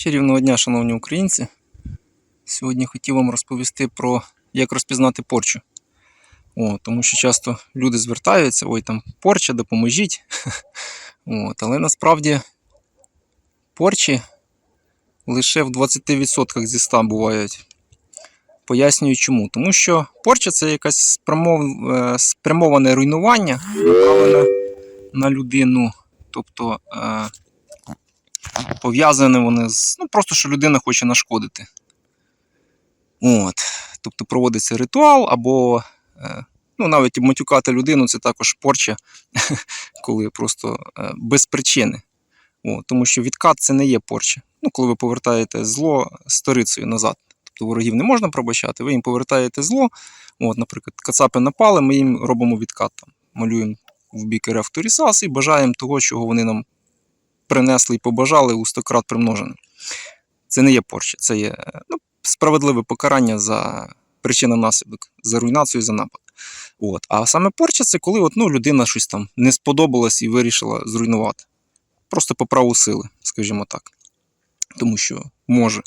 Чарівного дня, шановні українці. Сьогодні хотів вам розповісти про як розпізнати порчу. О, тому що часто люди звертаються, ой, там порча, допоможіть. От, але насправді порчі лише в 20% зі 100 бувають. Пояснюю чому. Тому що порча це спрямов... е, спрямоване руйнування, направлене на людину. Тобто е, пов'язані вони з. Ну, просто що людина хоче нашкодити. От. Тобто проводиться ритуал, або е, ну, навіть матюкати людину це також порча, коли просто е, без причини. От, тому що відкат це не є порча. Ну, коли ви повертаєте зло сторицею назад. Тобто ворогів не можна пробачати, ви їм повертаєте зло. От, наприклад, кацапи напали, ми їм робимо відкат. Там, малюємо в бік РФ Торісас і бажаємо того, чого вони нам принесли і побажали у стократ примножене. Це не є порча, це є ну, справедливе покарання за причинно-наслідок, за руйнацію, за напад. От. А саме порча це коли от, ну, людина щось там не сподобалась і вирішила зруйнувати. Просто по праву сили, скажімо так. Тому що може.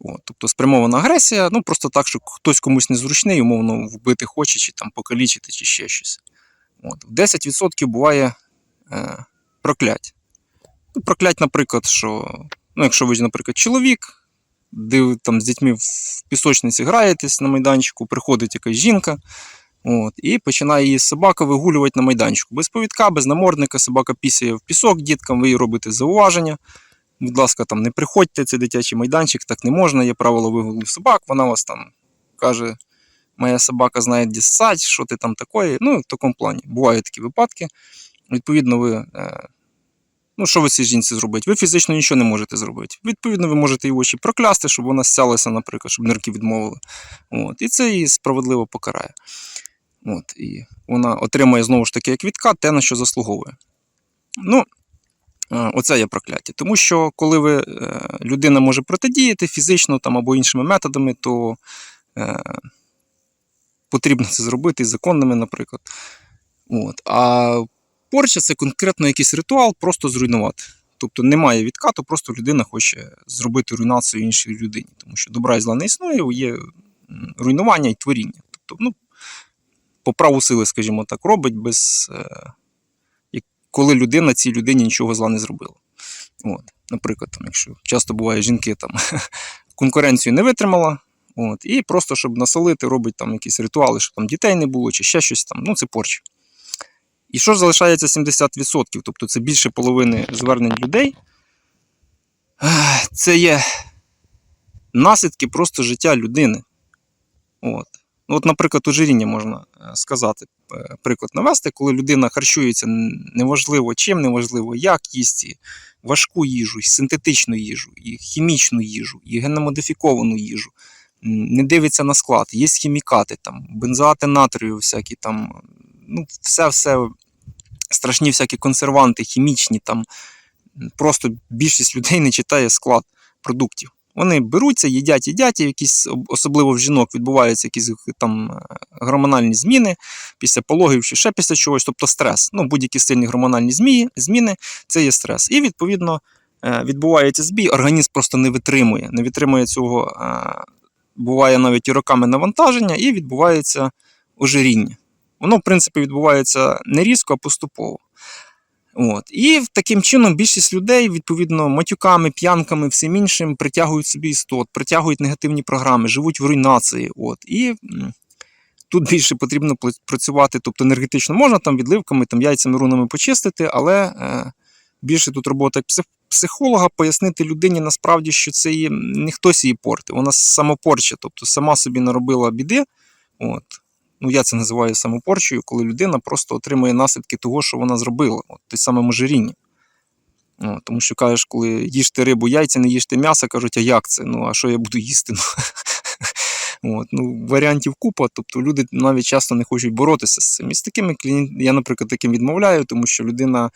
От. Тобто спрямована агресія, ну просто так, що хтось комусь незручний, умовно вбити хоче, чи там покалічити, чи ще щось. От. В 10% буває е, проклять. Проклять, наприклад, що ну, якщо ви, наприклад, чоловік, де там з дітьми в пісочниці граєтесь на майданчику, приходить якась жінка, от, і починає її собака вигулювати на майданчику. Без повідка, без намордника, собака пісяє в пісок діткам, ви їй робите зауваження. Будь ласка, там не приходьте, це дитячий майданчик, так не можна, є правило вигулу собак, вона вас там каже, моя собака знає, де ссать, що ти там такої. Ну, в такому плані. Бувають такі випадки. Відповідно, ви. Ну, що ви цій жінці зробите? Ви фізично нічого не можете зробити. Відповідно, ви можете її очі проклясти, щоб вона сялася, наприклад, щоб нирки відмовили. От. І це її справедливо покарає. От. І вона отримає знову ж таки як відкат те, на що заслуговує. Ну, е, оце є прокляття. Тому що коли ви, е, людина може протидіяти фізично там, або іншими методами, то е, потрібно це зробити і законними, наприклад. От. А Порча це конкретно якийсь ритуал, просто зруйнувати. Тобто немає відкату, просто людина хоче зробити руйнацію іншій людині. Тому що добра і зла не існує, є руйнування і творіння. Тобто, ну, по праву сили, скажімо так, робить, без, е, коли людина цій людині нічого зла не зробила. От. Наприклад, там, якщо часто буває жінки там конкуренцію не витримала, от, і просто щоб насолити, робить там якісь ритуали, щоб там дітей не було, чи ще щось там. Ну, це порча. І що ж залишається 70%? Тобто це більше половини звернень людей. Це є наслідки просто життя людини. От. Ну, От, наприклад, ожиріння можна е, сказати, е, приклад навести, коли людина харчується неважливо чим, неважливо як їсть і важку їжу, і синтетичну їжу, і хімічну їжу, і геномодифіковану їжу, не дивиться на склад, є хімікати, там, бензоати натрію, всякі там, ну, все-все страшні всякі консерванти, хімічні, там просто більшість людей не читає склад продуктів. Вони беруться, їдять, їдять, і якісь, особливо в жінок, відбуваються якісь там е, гормональні зміни після пологів чи ще після чогось, тобто стрес. Ну, будь-які сильні гормональні змії, зміни це є стрес. І відповідно е, відбувається збій, організм просто не витримує, не витримує цього. е, Буває навіть і роками навантаження, і відбувається ожиріння. Воно, в принципі, відбувається не різко, а поступово. От. І таким чином більшість людей, відповідно, матюками, п'янками, всім іншим притягують собі істот, притягують негативні програми, живуть в руйнації. От. І тут більше потрібно працювати, тобто енергетично можна там відливками, там, яйцями, рунами почистити, але е, більше тут робота як психолога пояснити людині насправді, що це є, не хтось її портив, вона самопорча, тобто сама собі наробила біди. От. Ну, я це називаю самопорчею, коли людина просто отримує наслідки того, що вона зробила, от те саме можиріння. От, тому що кажеш, коли їжте рибу, яйця, не їжте м'ясо, кажуть, а як це? Ну, а що я буду їсти? Ну, от, ну, варіантів купа, тобто люди навіть часто не хочуть боротися з цим. І з такими клієнтами, я, наприклад, таким відмовляю, тому що людина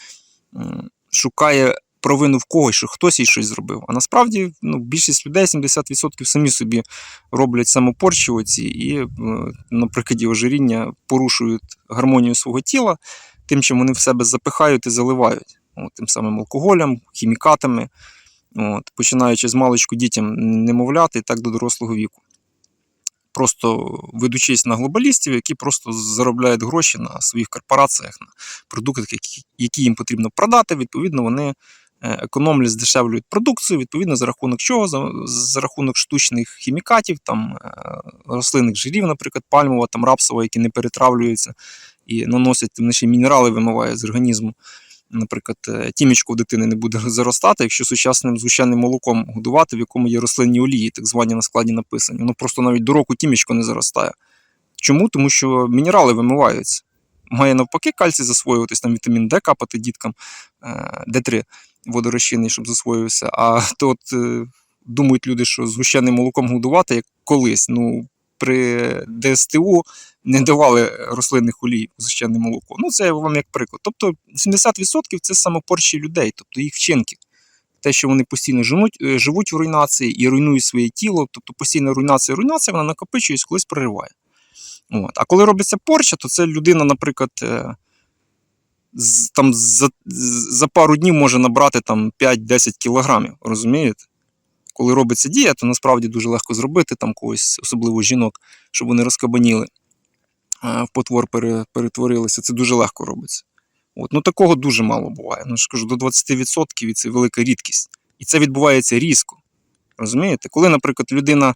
шукає провину в когось, що хтось їй щось зробив. А насправді ну, більшість людей, 70% самі собі роблять самопорчі і, е, на прикладі ожиріння, порушують гармонію свого тіла, тим, чим вони в себе запихають і заливають. От, тим самим алкоголем, хімікатами. От, починаючи з маличку дітям немовляти так до дорослого віку. Просто ведучись на глобалістів, які просто заробляють гроші на своїх корпораціях, на продуктах, які, їм потрібно продати. Відповідно, вони економлять, здешевлюють продукцію, відповідно, за рахунок чого? За, за рахунок штучних хімікатів, там, е, рослинних жирів, наприклад, пальмова, там, рапсова, які не перетравлюються і наносять тим ще мінерали, вимивають з організму. Наприклад, е, тімічко у дитини не буде заростати, якщо сучасним звичайним молоком годувати, в якому є рослинні олії, так звані на складі написані. Воно просто навіть до року тімічко не заростає. Чому? Тому що мінерали вимиваються. Має навпаки кальцій засвоюватись, там вітамін Д капати діткам, е, Д3 водорозчинний, щоб засвоювався. А то от е, думають люди, що згущеним молоком годувати як колись. Ну, при ДСТУ не давали рослинних олій згущене молоко. Ну, це вам як приклад. Тобто 70% це самопорчі людей, тобто їх вчинки. Те, що вони постійно живуть, е, живуть в руйнації і руйнують своє тіло, тобто постійна руйнація, руйнація, вона накопичується, колись прориває. От. А коли робиться порча, то це людина, наприклад, е, там за, за пару днів може набрати там 5-10 кілограмів, розумієте? Коли робиться дія, то насправді дуже легко зробити там когось, особливо жінок, щоб вони розкабаніли, в потвор перетворилися. Це дуже легко робиться. От. Ну такого дуже мало буває. Ну, ж до 20% і це велика рідкість. І це відбувається різко. Розумієте? Коли, наприклад, людина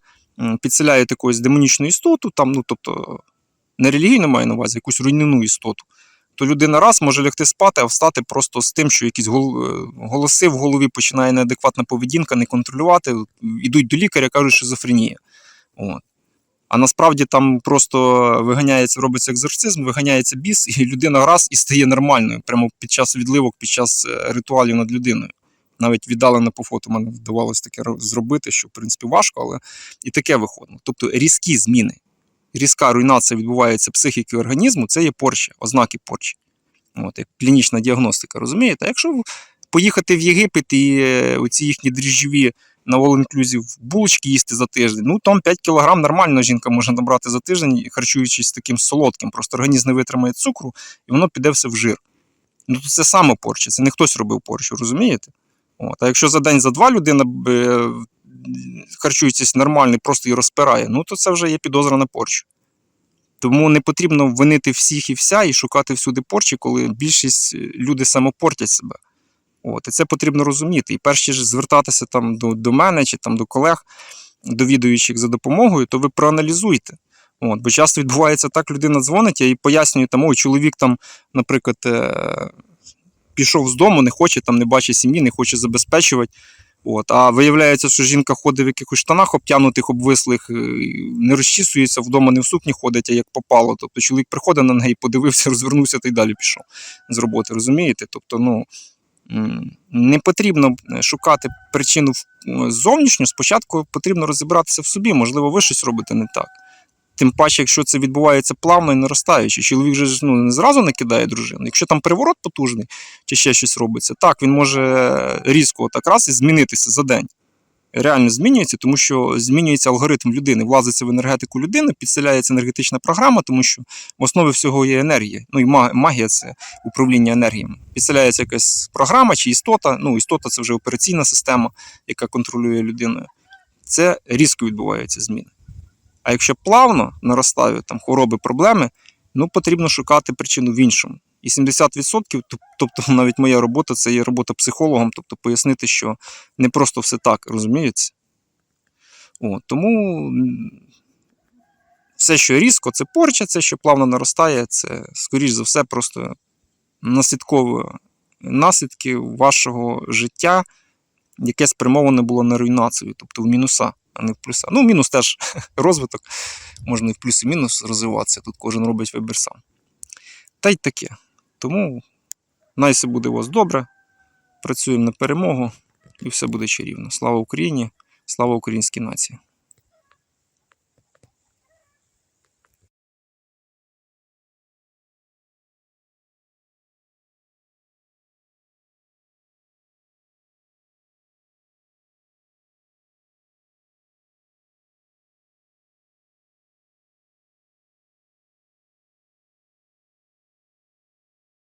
підселяє якусь демонічну істоту, там, ну, тобто не релігійно маю на увазі, якусь руйнівну істоту, то людина раз може лягти спати, а встати просто з тим, що якісь е, голоси в голові починає неадекватна поведінка, не контролювати, ідуть до лікаря, кажуть, шизофренія. От. А насправді там просто виганяється, робиться екзорцизм, виганяється біс, і людина раз і стає нормальною прямо під час відливок, під час е, ритуалів над людиною. Навіть віддалено по фото мене вдавалося таке зробити, що в принципі важко, але і таке виходило. Тобто різкі зміни, різка руйнація відбувається психіки організму, це є порча, ознаки порчі. От, як клінічна діагностика, розумієте? А якщо поїхати в Єгипет і е, оці їхні дріжджові на all-inclusive булочки їсти за тиждень, ну там 5 кг нормально жінка може набрати за тиждень, харчуючись таким солодким. Просто організм не витримає цукру, і воно піде все в жир. Ну то це саме порча, це не хтось робив порчу, розумієте? От. А якщо за день, за два людина е, харчується нормально просто її розпирає, ну то це вже є підозра на порчу. Тому не потрібно винити всіх і вся і шукати всюди порчі, коли більшість е, люди самопортять себе. От, і це потрібно розуміти. І перш ніж звертатися там до, до мене чи там до колег, довідуючих за допомогою, то ви проаналізуйте. От, бо часто відбувається так, людина дзвонить і пояснює, там, ой, чоловік там, наприклад, е- пішов з дому, не хоче, там, не бачить сім'ї, не хоче забезпечувати. От, а виявляється, що жінка ходить в якихось штанах обтянутих, обвислих, е, не розчісується, вдома не в сукні ходить, а як попало. Тобто чоловік приходить на неї, подивився, розвернувся та й далі пішов з роботи, розумієте? Тобто, ну, не потрібно е, шукати причину в- зовнішню, спочатку потрібно розібратися в собі, можливо, ви щось робите не так. Тим паче, якщо це відбувається плавно і наростаючи. Чоловік же ну, не зразу не кидає дружину. Якщо там приворот потужний чи ще щось робиться, так, він може різко так раз і змінитися за день. Реально змінюється, тому що змінюється алгоритм людини, влазиться в енергетику людини, підселяється енергетична програма, тому що в основі всього є енергія. Ну і магія це управління енергіями. Підселяється якась програма чи істота. Ну, істота це вже операційна система, яка контролює людиною. Це різко відбуваються зміни. А якщо плавно наростають там хвороби, проблеми, ну потрібно шукати причину в іншому. І 70%, тобто навіть моя робота, це є робота психологом, тобто пояснити, що не просто все так, розуміється? О, тому все, що різко, це порча, це, що плавно наростає, це, скоріш за все, просто наслідкові наслідки вашого життя, яке спрямоване було на руйнацію, тобто в мінуса, а не в плюса. Ну, мінус теж розвиток, можна і в плюс і мінус розвиватися, тут кожен робить вибір сам. Та й таке. Тому най все буде у вас добре. Працюємо на перемогу і все буде чарівно. Слава Україні! Слава українській нації!